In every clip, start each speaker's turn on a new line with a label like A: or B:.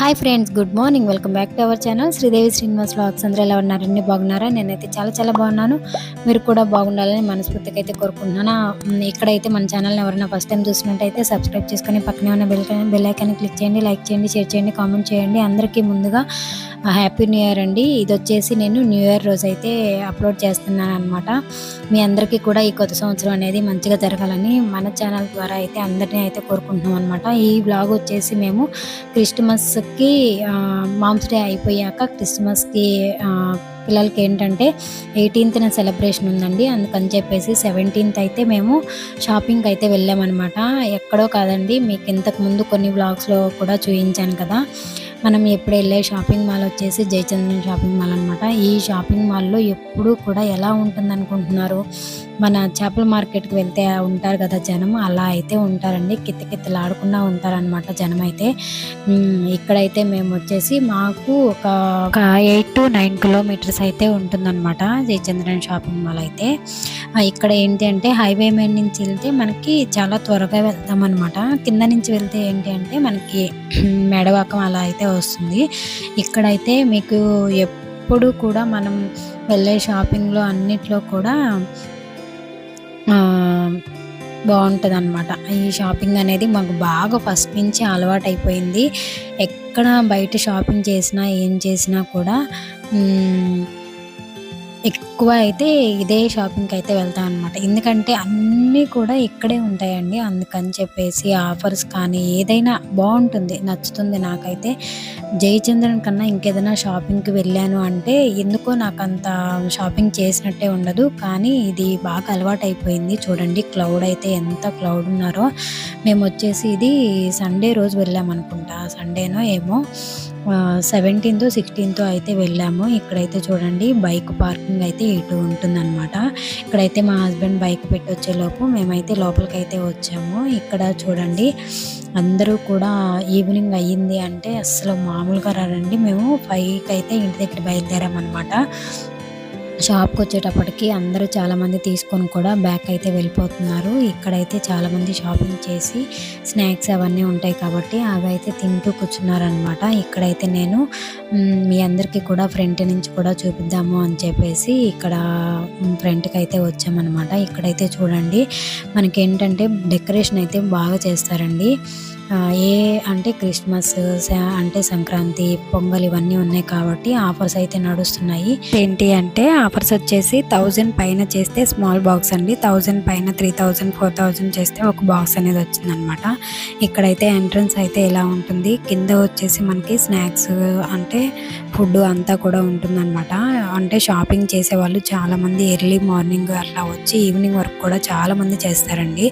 A: Hi friends good morning welcome back to our channel Sridevi Srinivas vlogs అందరూ ఎలా ఉన్నారండి బాగున్నారా? నేనైతే చాలా చాలా బాగున్నాను. మీరు కూడా బాగుండాలని మనస్ఫూర్తిగా అయితే కోరుకుంటున్నాను. ఇక్కడైతే మన ఛానల్ని ఎవరైనా ఫస్ట్ టైం చూసినట్టయితే సబ్స్క్రైబ్ చేసుకొని పక్కనే ఉన్న బెల్ బెల్ క్లిక్ చేయండి లైక్ చేయండి షేర్ చేయండి కామెంట్ చేయండి. అందరికీ ముందుగా హ్యాపీ న్యూ ఇయర్ అండి. ఇది వచ్చేసి నేను న్యూ ఇయర్ రోజు అయితే అప్లోడ్ చేస్తున్నాను అనమాట మీ అందరికీ కూడా ఈ కొత్త సంవత్సరం అనేది మంచిగా జరగాలని మన ఛానల్ ద్వారా అయితే అందరినీ అయితే కోరుకుంటున్నాం అనమాట ఈ బ్లాగ్ వచ్చేసి మేము క్రిస్టమస్ క్రిస్టమస్కి మామ్స్ డే అయిపోయాక క్రిస్మస్కి పిల్లలకి ఏంటంటే ఎయిటీన్త్న సెలబ్రేషన్ ఉందండి. అందుకని చెప్పేసి సెవెంటీన్త్ అయితే మేము షాపింగ్ అయితే వెళ్ళామన్నమాట. ఎక్కడో కాదండి మీకు ఇంతకు ముందు కొన్ని బ్లాగ్స్లో కూడా చూపించాను కదా. మనం ఎప్పుడు వెళ్ళే షాపింగ్ మాల్ వచ్చేసి జయచంద్రన్ షాపింగ్ మాల్ అనమాట ఈ షాపింగ్ మాల్లో ఎప్పుడు కూడా ఎలా ఉంటుంది అనుకుంటున్నారు మన చేపల మార్కెట్కి వెళ్తే ఉంటారు కదా జనం అలా అయితే ఉంటారండి. కిత్తకిత్తలాడకుండా ఉంటారనమాట జనం అయితే. ఇక్కడైతే మేము వచ్చేసి మాకు ఒక ఎయిట్ టు నైన్ కిలోమీటర్స్ అయితే ఉంటుందన్నమాట జయచంద్రన్ షాపింగ్ మాల్ అయితే. ఇక్కడ ఏంటి అంటే హైవే మీద నుంచి వెళ్తే మనకి చాలా త్వరగా వెళ్తాం అనమాట కింద నుంచి వెళ్తే ఏంటి అంటే మనకి మెడవాకం అలా అయితే వస్తుంది. ఇక్కడైతే మీకు ఎప్పుడు కూడా మనం వెళ్ళే షాపింగ్లో అన్నిట్లో కూడా బాగుంటుంది అనమాట ఈ షాపింగ్ అనేది మాకు బాగా ఫస్ట్ నుంచి అలవాటు అయిపోయింది ఎక్కడ బయట షాపింగ్ చేసినా ఏం చేసినా కూడా ఎక్కువ అయితే ఇదే షాపింగ్కి అయితే వెళ్తాం అనమాట ఎందుకంటే అన్నీ కూడా ఇక్కడే ఉంటాయండి. అందుకని చెప్పేసి ఆఫర్స్ కానీ ఏదైనా బాగుంటుంది నచ్చుతుంది నాకైతే. జయచంద్రన్ కన్నా ఇంకేదైనా షాపింగ్కి వెళ్ళాను అంటే ఎందుకో నాకు అంత షాపింగ్ చేసినట్టే ఉండదు. కానీ ఇది బాగా అలవాటు అయిపోయింది చూడండి క్లౌడ్ అయితే ఎంత క్లౌడ్ ఉన్నారో. మేము వచ్చేసి ఇది సండే రోజు వెళ్ళామనుకుంటా. సండేనో ఏమో. సెవెంటీన్త్ సిక్స్టీన్త్ అయితే వెళ్ళాము. ఇక్కడైతే చూడండి బైక్ పార్కింగ్ అయితే ఇటు ఉంటుందన్నమాట. ఇక్కడైతే మా హస్బెండ్ బైక్ పెట్టి వచ్చేలోపు మేమైతే లోపలికి అయితే వచ్చాము. ఇక్కడ చూడండి అందరూ కూడా ఈవినింగ్ అయ్యింది అంటే అసలు మామూలుగా రారండి. మేము ఫైవ్కి అయితే ఇంటి దగ్గర బయలుదేరామన్నమాట. షాప్కి వచ్చేటప్పటికి అందరూ చాలామంది తీసుకొని కూడా బ్యాక్ అయితే వెళ్ళిపోతున్నారు. ఇక్కడైతే చాలామంది షాపింగ్ చేసి స్నాక్స్ అవన్నీ ఉంటాయి కాబట్టి అవి అయితే తింటూ కూర్చున్నారనమాట ఇక్కడైతే నేను మీ అందరికీ కూడా ఫ్రంట్ నుంచి కూడా చూపిద్దాము అని చెప్పేసి ఇక్కడ ఫ్రంట్కి అయితే వచ్చామన్నమాట. ఇక్కడైతే చూడండి మనకి ఏంటంటే డెకరేషన్ అయితే బాగా చేస్తారండి. ఏ అంటే క్రిస్మస్ అంటే సంక్రాంతి పొంగల్ ఇవన్నీ ఉన్నాయి కాబట్టి ఆఫర్స్ అయితే నడుస్తున్నాయి. ఏంటి అంటే ఆఫర్స్ వచ్చేసి థౌజండ్ పైన చేస్తే స్మాల్ బాక్స్ అండి. థౌజండ్ పైన త్రీ థౌజండ్ ఫోర్ థౌజండ్ చేస్తే ఒక బాక్స్ అనేది వచ్చిందనమాట ఇక్కడైతే ఎంట్రన్స్ అయితే ఇలా ఉంటుంది? కింద వచ్చేసి మనకి స్నాక్స్ అంటే ఫుడ్ అంతా కూడా ఉంటుందన్నమాట. అంటే షాపింగ్ చేసేవాళ్ళు చాలామంది ఎర్లీ మార్నింగ్ అట్లా వచ్చి ఈవినింగ్ వరకు కూడా చాలామంది చేస్తారండి.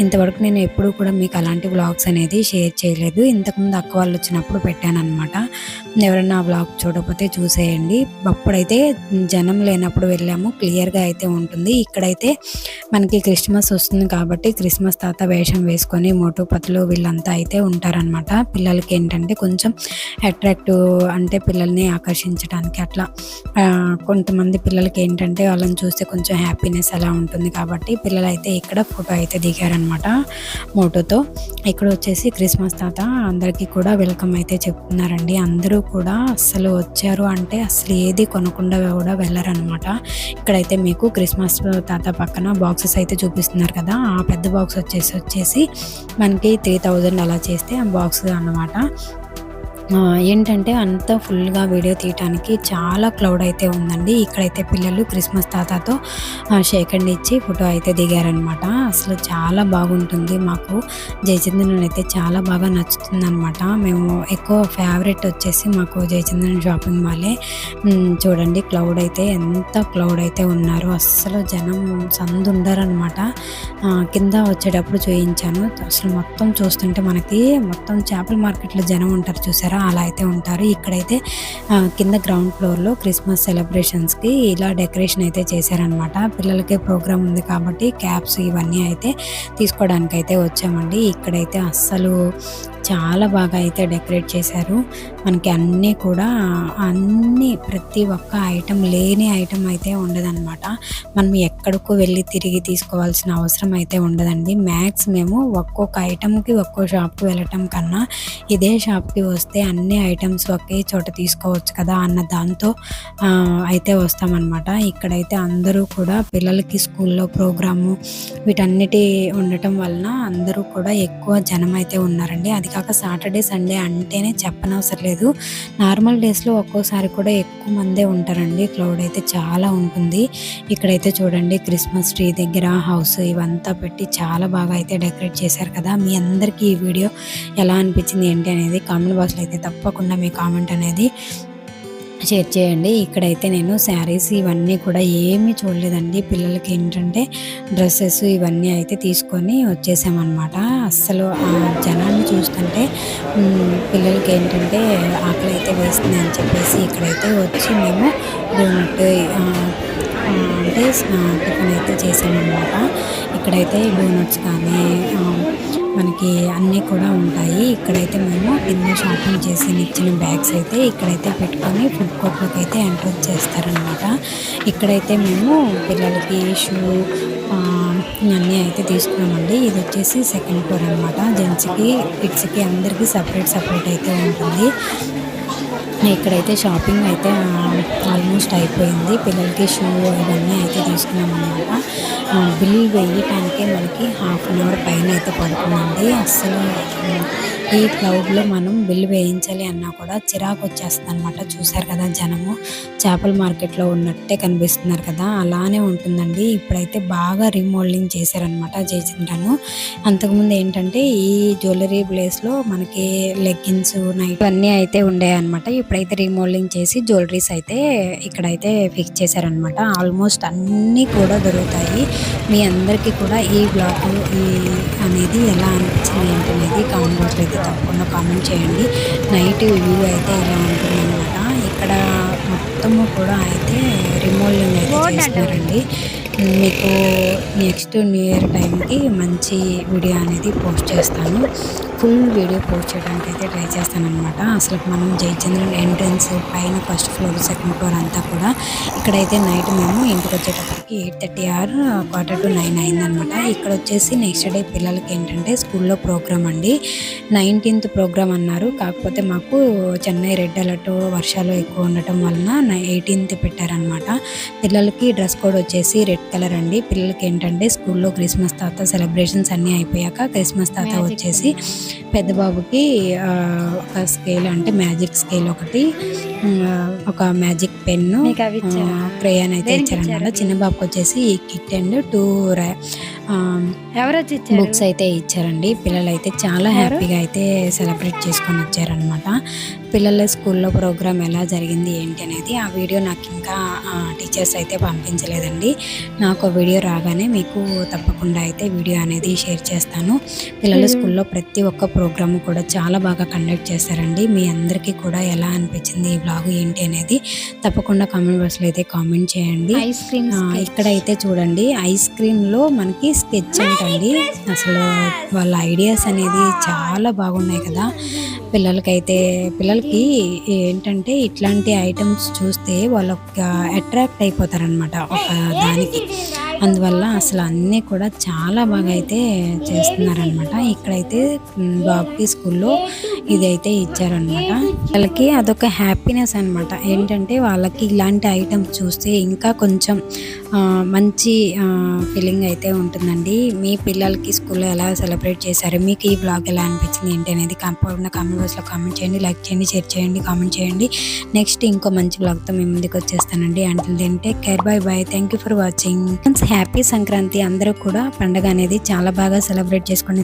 A: ఇంతవరకు నేను ఎప్పుడు కూడా మీకు అలాంటి వ్లాగ్స్ అనేది షేర్ చేయలేదు. ఇంతకుముందు అక్క వాళ్ళు వచ్చినప్పుడు పెట్టాను అనమాట ఎవరైనా ఆ వ్లాగ్ చూడకపోతే చూసేయండి. అప్పుడైతే జనం లేనప్పుడు వెళ్ళాము. క్లియర్గా అయితే ఉంటుంది. ఇక్కడైతే మనకి క్రిస్మస్ వస్తుంది కాబట్టి క్రిస్మస్ తాత వేషం వేసుకొని మోటుపతులు వీళ్ళంతా అయితే ఉంటారనమాట పిల్లలకి ఏంటంటే కొంచెం అట్రాక్టివ్ అంటే పిల్లల్ని ఆకర్షించడానికి అట్లా కొంతమంది పిల్లలకి ఏంటంటే వాళ్ళని చూస్తే కొంచెం హ్యాపీనెస్ అలా ఉంటుంది కాబట్టి పిల్లలు అయితే ఇక్కడ ఫోటో అయితే దిగారనమాట మోటోతో ఇక్కడ వచ్చేసి క్రిస్మస్ తాత అందరికీ కూడా వెల్కమ్ అయితే చెప్తున్నారండి. అందరూ కూడా అస్సలు వచ్చారు అంటే అసలు ఏది కొనకుండా కూడా వెళ్ళరనమాట ఇక్కడైతే మీకు క్రిస్మస్ తాత పక్కన బాక్సెస్ అయితే చూపిస్తున్నారు కదా ఆ పెద్ద బాక్స్ వచ్చేసి వచ్చేసి మనకి త్రీ థౌజండ్ అలా చేస్తే ఆ బాక్స్ అన్నమాట. ఏంటంటే అంత ఫుల్గా వీడియో తీయటానికి చాలా క్లౌడ్ అయితే ఉందండి. ఇక్కడైతే పిల్లలు క్రిస్మస్ తాతతో షేక్ ఇచ్చి ఫోటో అయితే దిగారనమాట అసలు చాలా బాగుంటుంది మాకు. జయచంద్రన్ అయితే చాలా బాగా నచ్చుతుంది అనమాట మేము ఎక్కువ ఫేవరెట్ వచ్చేసి మాకు జయచంద్రన్ షాపింగ్ మాలే. చూడండి క్లౌడ్ అయితే ఎంత క్లౌడ్ అయితే ఉన్నారు. అస్సలు జనం సందు ఉండరనమాట కింద వచ్చేటప్పుడు చూయించాను. అసలు మొత్తం చూస్తుంటే మనకి మొత్తం చేపల మార్కెట్లో జనం ఉంటారు చూసారా? అలా అయితే ఉంటారు. ఇక్కడైతే కింద గ్రౌండ్ ఫ్లోర్లో క్రిస్మస్ సెలబ్రేషన్స్కి ఇలా డెకరేషన్ అయితే చేశారనమాట పిల్లలకి ప్రోగ్రామ్ ఉంది కాబట్టి క్యాప్స్ ఇవన్నీ అయితే తీసుకోవడానికి అయితే వచ్చామండి. ఇక్కడైతే అస్సలు చాలా బాగా అయితే డెకరేట్ చేశారు. మనకి అన్నీ కూడా అన్నీ ప్రతి ఒక్క ఐటెం లేని ఐటెం అయితే ఉండదన్నమాట. మనం ఎక్కడికో వెళ్ళి తిరిగి తీసుకోవాల్సిన అవసరం అయితే ఉండదండి. మ్యాక్స్ మేము ఒక్కొక్క ఐటెంకి ఒక్కో షాప్కి వెళ్ళటం కన్నా ఇదే షాప్కి వస్తే అన్ని ఐటమ్స్ ఒకే చోట తీసుకోవచ్చు కదా అన్న దాంతో అయితే వస్తామన్నమాట. ఇక్కడైతే అందరూ కూడా పిల్లలకి స్కూల్లో ప్రోగ్రాము వీటన్నిటి ఉండటం వలన అందరూ కూడా ఎక్కువ జనం అయితే ఉన్నారండి. అది కాక సాటర్డే సండే అంటేనే చెప్పనవసరం లేదు. నార్మల్ డేస్లో ఒక్కోసారి కూడా ఎక్కువ మందే ఉంటారండి. క్లౌడ్ అయితే చాలా ఉంటుంది. ఇక్కడైతే చూడండి క్రిస్మస్ ట్రీ దగ్గర హౌస్ ఇవంతా పెట్టి చాలా బాగా అయితే డెకరేట్ చేశారు కదా. మీ అందరికీ ఈ వీడియో ఎలా అనిపించింది ఏంటి అనేది కామెంట్ బాక్స్లో అయితే తప్పకుండా మీ కామెంట్ అనేది షేర్ చేయండి. ఇక్కడైతే నేను శారీస్ ఇవన్నీ కూడా ఏమీ చూడలేదండి. పిల్లలకి ఏంటంటే డ్రెస్సెస్ ఇవన్నీ అయితే తీసుకొని వచ్చేసామన్నమాట. అస్సలు ఆ జనాన్ని చూస్తుంటే పిల్లలకి ఏంటంటే ఆకలి అయితే వేస్తుంది అని చెప్పేసి ఇక్కడైతే వచ్చి మేము డోనట్ అంటే టిఫిన్ అయితే చేసామన్నమాట. ఇక్కడైతే డోనట్స్ కానీ మనకి అన్నీ కూడా ఉంటాయి. ఇక్కడైతే మేము కింద షాపింగ్ చేసి ఇచ్చిన బ్యాగ్స్ అయితే ఇక్కడైతే పెట్టుకొని ఫుడ్ కోర్ట్లోకి అయితే ఎంటర్ చేస్తారనమాట ఇక్కడైతే మేము పిల్లలకి షూ అన్నీ అయితే తీసుకున్నామండి. ఇది వచ్చేసి సెకండ్ ఫ్లోర్ అనమాట జెంట్స్కి కిడ్స్కి అందరికీ సపరేట్ సపరేట్ అయితే ఉంటుంది. ఇక్కడైతే షాపింగ్ అయితే ఆల్మోస్ట్ అయిపోయింది. పిల్లలకి షూ ఇవన్నీ అయితే తీసుకున్నాం అనమాట బిల్ వేయటానికి మనకి హాఫ్ అన్ అవర్ పైన అయితే పడుతుందండి. అస్సలు ఈ క్లౌడ్లో మనం బిల్ వేయించాలి అన్నా కూడా చిరాకు వచ్చేస్తుంది అనమాట చూసారు కదా జనము? చేపల మార్కెట్లో ఉన్నట్టే కనిపిస్తున్నారు కదా? అలానే ఉంటుందండి. ఇప్పుడైతే బాగా రీమోడలింగ్ చేశారనమాట చేసింటాను అంతకుముందు ఏంటంటే ఈ జ్యువెలరీ ప్లేస్లో మనకి లెగ్గిన్స్ నైట్ అన్నీ అయితే ఉండేవి అనమాట ఇప్పుడైతే రీమోడలింగ్ చేసి జ్యువెలరీస్ అయితే ఇక్కడైతే ఫిక్స్ చేశారనమాట ఆల్మోస్ట్ అన్నీ కూడా దొరుకుతాయి. మీ అందరికీ కూడా ఈ బ్లాగ్ ఈ అనేది ఎలా అనిపించింది ఏంటనేది కామెంట్ బాక్స్లో అయితే తప్పకుండా కామెంట్ చేయండి. నైట్ వ్యూ అయితే ఇలా ఉంటుందన్నమాట. ఇక్కడ మొత్తము కూడా అయితే రిమోల్డింగ్ అయితే చేస్తున్నారండి. మీకు నెక్స్ట్ న్యూ ఇయర్ టైంకి మంచి వీడియో అనేది పోస్ట్ చేస్తాను. ఫుల్ వీడియో పోస్ట్ చేయడానికి అయితే ట్రై చేస్తాను అనమాట అసలు మనం జయచంద్రన్ ఎంట్రన్స్ పైన ఫస్ట్ ఫ్లోర్ సెకండ్ ఫ్లోర్ అంతా కూడా ఇక్కడైతే నైట్ మేము ఇంటికి వచ్చేటప్పటికి eight thirty or quarter to nine అయిందనమాట ఇక్కడ వచ్చేసి నెక్స్ట్ డే పిల్లలకి ఏంటంటే స్కూల్లో ప్రోగ్రామ్ అండి. నైన్టీన్త్ ప్రోగ్రామ్ అన్నారు. కాకపోతే మాకు చెన్నై రెడ్ అలర్ట్ వర్షాలు ఎక్కువ ఉండటం వలన ఎయిటీన్త్ పెట్టారనమాట పిల్లలకి డ్రెస్ కోడ్ వచ్చేసి రెడ్ కలర్ అండి. పిల్లలకి ఏంటంటే స్కూల్లో క్రిస్మస్ తాత సెలబ్రేషన్స్ అన్నీ అయిపోయాక క్రిస్మస్ తాత వచ్చేసి పెద్ద బాబుకి ఒక స్కేల్ అంటే మ్యాజిక్ స్కేల్ ఒకటి ఒక మ్యాజిక్ పెన్ను క్రేయాన్ అయితే ఇచ్చారనమాట చిన్న బాబుకి వచ్చేసి కిట్ అండ్ టూ బుక్స్ అయితే ఇచ్చారండి. పిల్లలు అయితే చాలా హ్యాపీగా అయితే సెలబ్రేట్ చేసుకొని వచ్చారనమాట పిల్లల స్కూల్లో ప్రోగ్రామ్ ఎలా జరిగింది ఏంటి అనేది ఆ వీడియో నాకు ఇంకా టీచర్స్ అయితే పంపించలేదండి. నాకు వీడియో రాగానే మీకు తప్పకుండా అయితే వీడియో అనేది షేర్ చేస్తాను. పిల్లల స్కూల్లో ప్రతి ఒక్క ప్రోగ్రామ్ కూడా చాలా బాగా కండక్ట్ చేశారండి మీ అందరికీ కూడా ఎలా అనిపించింది ఈ బ్లాగ్ ఏంటి అనేది తప్పకుండా కామెంట్ బాక్స్లో అయితే కామెంట్ చేయండి. ఐస్ క్రీమ్ ఇక్కడైతే చూడండి ఐస్ క్రీమ్లో మనకి స్కెచ్ ఏంటండి? అసలు వాళ్ళ ఐడియాస్ అనేది చాలా బాగున్నాయి కదా. పిల్లలకైతే పిల్లలకి ఏంటంటే ఇట్లాంటి ఐటమ్స్ చూస్తే వాళ్ళు అట్రాక్ట్ అయిపోతారనమాట ఒక దానికి. అందువల్ల అసలు అన్నీ కూడా చాలా బాగా అయితే చేస్తున్నారనమాట ఇక్కడైతే బాబుకి స్కూల్లో ఇదైతే ఇచ్చారనమాట వాళ్ళకి అదొక హ్యాపీనెస్ అనమాట ఏంటంటే వాళ్ళకి ఇలాంటి ఐటమ్స్ చూస్తే ఇంకా కొంచెం మంచి ఫీలింగ్ అయితే ఉంటుందండి. మీ పిల్లలకి స్కూల్లో ఎలా సెలబ్రేట్ చేశారు? మీకు ఈ బ్లాగ్ ఎలా అనిపించింది? ఏంటి అనేది కాంపౌండ్ కామెంట్ బాక్స్లో కామెంట్ చేయండి లైక్ చేయండి షేర్ చేయండి కామెంట్ చేయండి. నెక్స్ట్ ఇంకో మంచి బ్లాగ్తో మీ ముందుకు వచ్చేస్తానండి. అంటే ఏంటంటే care bye bye thank you for watching happy Sankranti అందరూ కూడా పండగ అనేది చాలా బాగా సెలబ్రేట్ చేసుకుని